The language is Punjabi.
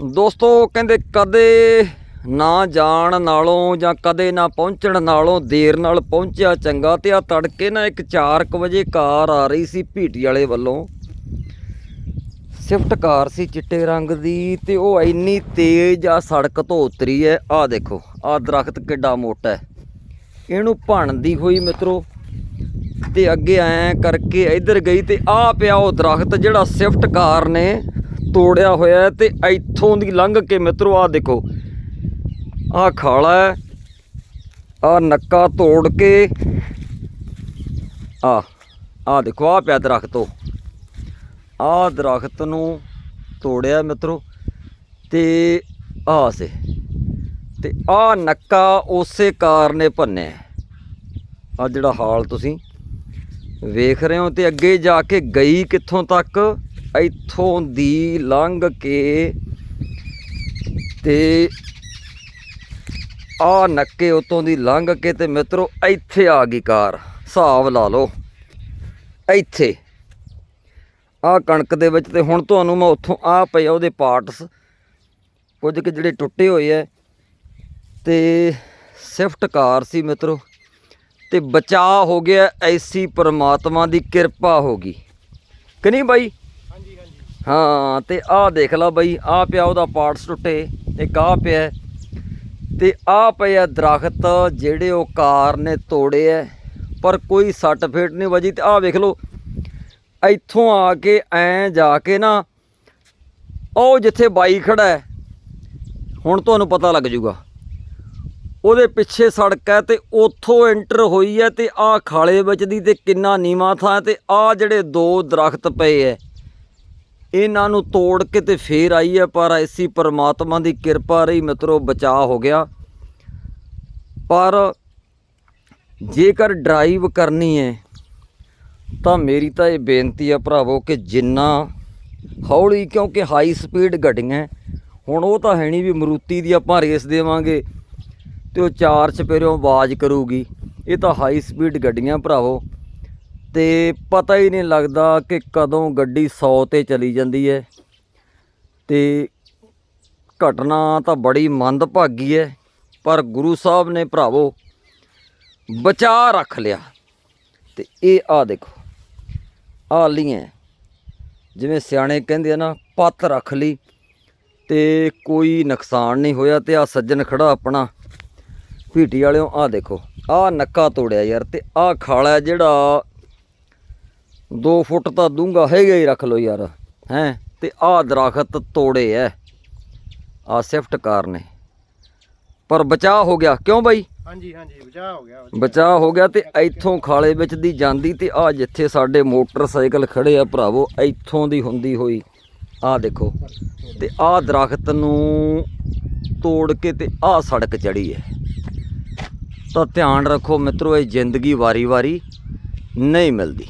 ਦੋਸਤੋ, ਕਹਿੰਦੇ ਕਦੇ ਨਾ ਜਾਣ ਨਾਲੋਂ ਜਾਂ ਕਦੇ ਨਾ ਪਹੁੰਚਣ ਨਾਲੋਂ ਦੇਰ ਨਾਲ ਪਹੁੰਚਿਆ ਚੰਗਾ ਤੇ ਆ ਤੜਕੇ ਨਾ ਇੱਕ 4:00 ਵਜੇ ਕਾਰ ਆ ਰਹੀ ਸੀ ਭੀਟੀ ਵਾਲੇ ਵੱਲੋਂ। ਸਵਿਫਟ ਕਾਰ ਸੀ ਚਿੱਟੇ ਰੰਗ ਦੀ ਤੇ ਉਹ ਇੰਨੀ ਤੇਜ਼ ਆ ਸੜਕ ਤੋਂ ਉਤਰੀ ਹੈ ਆ ਦੇਖੋ ਆ ਦਰਖਤ ਕਿੱਡਾ ਮੋਟਾ ਹੈ ਇਹਨੂੰ ਭਣਦੀ ਹੋਈ ਮਿੱਤਰੋ ਤੇ ਅੱਗੇ ਐ ਕਰਕੇ ਇੱਧਰ ਗਈ ਤੇ ਆ ਪਿਆ ਉਹ ਦਰਖਤ ਜਿਹੜਾ ਸਵਿਫਟ ਕਾਰ ਨੇ। ਤੋੜਿਆ ਹੋਇਆ ਹੈ ਤੇ ਇੱਥੋਂ ਦੀ ਲੰਘ ਕੇ ਮਿੱਤਰੋ ਆ ਦੇਖੋ। ਆ ਖਾਲਾ ਹੈ। ਆ ਨੱਕਾ ਤੋੜ ਕੇ। ਆ ਆ ਦੇਖੋ ਆ ਪਿਆ ਦਰਖਤੋਂ ਆ ਦਰਖਤ ਨੂੰ ਤੋੜਿਆ ਮਿੱਤਰੋ ਤੇ ਆ ਸੇ। ਤੇ ਆ ਨੱਕਾ ਉਸੇ ਕਾਰ ਨੇ ਭੰਨਿਆ ਆ ਜਿਹੜਾ ਹਾਲ ਤੁਸੀਂ ਵੇਖ ਰਹੇ ਹੋ ਤੇ ਅੱਗੇ ਜਾ ਕੇ ਗਈ ਕਿੱਥੋਂ ਤੱਕ? ਇੱਥੋਂ ਦੀ ਲੰਘ ਕੇ ਤੇ ਆ ਨੱਕੇ ਉਤੋਂ ਦੀ ਲੰਘ ਕੇ ਤੇ ਮਿੱਤਰੋ ਇੱਥੇ ਆ ਗਈ ਕਾਰ, ਹਿਸਾਬ ਲਾ ਲਓ। ਇੱਥੇ। ਆ ਕਣਕ ਦੇ ਵਿੱਚ ਤੇ ਹੁਣ ਤੁਹਾਨੂੰ ਮੈਂ ਉੱਥੋਂ ਆ ਪਏ ਆ ਉਹਦੇ ਪਾਰਟਸ ਕੁਝ ਕਿ ਜਿਹੜੇ ਟੁੱਟੇ ਹੋਏ ਐ ਤੇ ਸਵਿਫਟ ਕਾਰ ਸੀ ਮਿੱਤਰੋ। ਤੇ ਬਚਾ ਹੋ ਗਿਆ ਐਸੀ ਪਰਮਾਤਮਾ ਦੀ ਕਿਰਪਾ ਹੋ ਗਈ। ਕਿ ਨਹੀਂ ਬਾਈ? ਹਾਂ, ਤੇ ਆਹ ਦੇਖ ਲਓ ਬਾਈ, ਆਹ ਪਿਆ ਉਹਦਾ ਪਾਰਟਸ ਟੁੱਟੇ, ਇੱਕ ਆਹ ਪਿਆ ਹੈ। ਤੇ ਆਹ ਪਿਆ ਦਰਖਤ ਜਿਹੜੇ ਉਹ ਕਾਰ ਨੇ ਤੋੜੇ ਐ ਪਰ ਕੋਈ ਸੱਟ ਫੇਟ ਨਹੀਂ ਵਜੀ ਤੇ ਆਹ ਵੇਖ ਲਓ, ਇੱਥੋਂ ਆ ਕੇ ਐ ਜਾ ਕੇ ਨਾ, ਉਹ ਜਿੱਥੇ ਬਾਈ ਖੜਾ ਹੈ, ਹੁਣ ਤੁਹਾਨੂੰ ਪਤਾ ਲੱਗ ਜੂਗਾ ਉਹਦੇ ਪਿੱਛੇ ਸੜਕ ਹੈ ਤੇ ਉੱਥੋਂ ਐਂਟਰ ਹੋਈ ਹੈ ਤੇ ਆਹ ਖਾਲੇ ਵਿੱਚ ਦੀ ਤੇ ਕਿੰਨਾ ਨੀਵਾਂ ਥਾਂ ਤੇ ਆਹ ਜਿਹੜੇ ਦੋ ਦਰਖਤ ਪਏ ਐ ਇਹਨਾਂ ਨੂੰ ਤੋੜ ਕੇ ਤੇ ਫੇਰ ਆਈ ਹੈ, ਪਰ ਐਸੀ ਪਰਮਾਤਮਾ ਦੀ ਕਿਰਪਾ ਰਹੀ ਮਿੱਤਰੋ, ਬਚਾਅ ਹੋ ਗਿਆ। ਪਰ ਜੇਕਰ ਡਰਾਈਵ ਕਰਨੀ ਹੈ, ਤਾਂ ਮੇਰੀ ਤਾਂ ਇਹ ਬੇਨਤੀ ਆ ਭਰਾਵੋ ਕਿ ਜਿੰਨਾ ਹੌਲੀ, ਕਿਉਂਕਿ ਹਾਈ ਸਪੀਡ ਗੱਡੀਆਂ ਹੁਣ ਉਹ ਤਾਂ ਹੈ ਨਹੀਂ ਵੀ ਮਰੂਤੀ ਦੀ ਆਪਾਂ ਰੇਸ ਦੇਵਾਂਗੇ ਤੇ ਉਹ ਚਾਰ ਚਪੇਰਿਓਂ ਆਵਾਜ਼ ਕਰੂਗੀ। ਇਹ ਤਾਂ ਹਾਈ ਸਪੀਡ ਗੱਡੀਆਂ ਭਰਾਵੋ। ਤੇ ਪਤਾ ਹੀ ਨਹੀਂ ਲੱਗਦਾ ਕਿ ਕਦੋਂ ਗੱਡੀ 100 ਤੇ ਚਲੀ ਜਾਂਦੀ ਹੈ। ਤੇ ਘਟਨਾ ਤਾਂ ਬੜੀ ਮੰਦਭਾਗੀ ਹੈ, ਪਰ ਗੁਰੂ ਸਾਹਿਬ ਨੇ ਭਰਾਵੋ ਬਚਾ ਰੱਖ ਲਿਆ। ਤੇ ਇਹ ਆ ਦੇਖੋ, ਆ ਲੀਆਂ ਜਿਵੇਂ ਸਿਆਣੇ ਕਹਿੰਦੇ ਆ ਨਾ, ਪੱਤ ਰੱਖ ਲਈ ਤੇ ਕੋਈ ਨੁਕਸਾਨ ਨਹੀਂ ਹੋਇਆ ਤੇ ਆ ਸੱਜਣ ਖੜਾ ਆਪਣਾ ਭੀਟੀ ਵਾਲਿਓ ਆ ਦੇਖੋ ਆ ਨੱਕਾ ਤੋੜਿਆ ਯਾਰ ਤੇ ਆ ਖਾਲਾ ਜਿਹੜਾ 2 ਫੁੱਟ ਤਾਂ ਡੂੰਘਾ ਹੈਗਾ ਹੀ ਰੱਖ ਲੋ ਯਾਰ ਹੈ? ਤੇ ਆ ਦਰਖਤ ਤੋੜੇ ਐ। ਆ ਸਵਿਫਟ ਕਾਰ ਨੇ। ਪਰ ਬਚਾਅ ਹੋ ਗਿਆ। ਕਿਉਂ ਬਾਈ? ਹਾਂਜੀ ਹਾਂਜੀ ਬਚਾਅ ਹੋ ਗਿਆ ਬਚਾਅ। ਹੋ ਗਿਆ ਤੇ ਇੱਥੋਂ ਖਾਲੇ ਵਿੱਚ ਦੀ ਜਾਂਦੀ ਤੇ ਆ ਜਿੱਥੇ ਸਾਡੇ ਮੋਟਰਸਾਈਕਲ ਖੜੇ ਆ ਭਰਾਵੋ ਇੱਥੋਂ ਦੀ ਹੁੰਦੀ ਹੋਈ। ਆ ਦੇਖੋ ਤੇ ਆ ਦਰਖਤ ਨੂੰ ਤੋੜ ਕੇ ਤੇ ਆ ਸੜਕ ਚੜੀ ਹੈ ਤਾਂ ਧਿਆਨ ਰੱਖੋ ਮਿੱਤਰੋ ਇਹ ਜ਼ਿੰਦਗੀ ਵਾਰੀ-ਵਾਰੀ ਨਹੀਂ ਮਿਲਦੀ।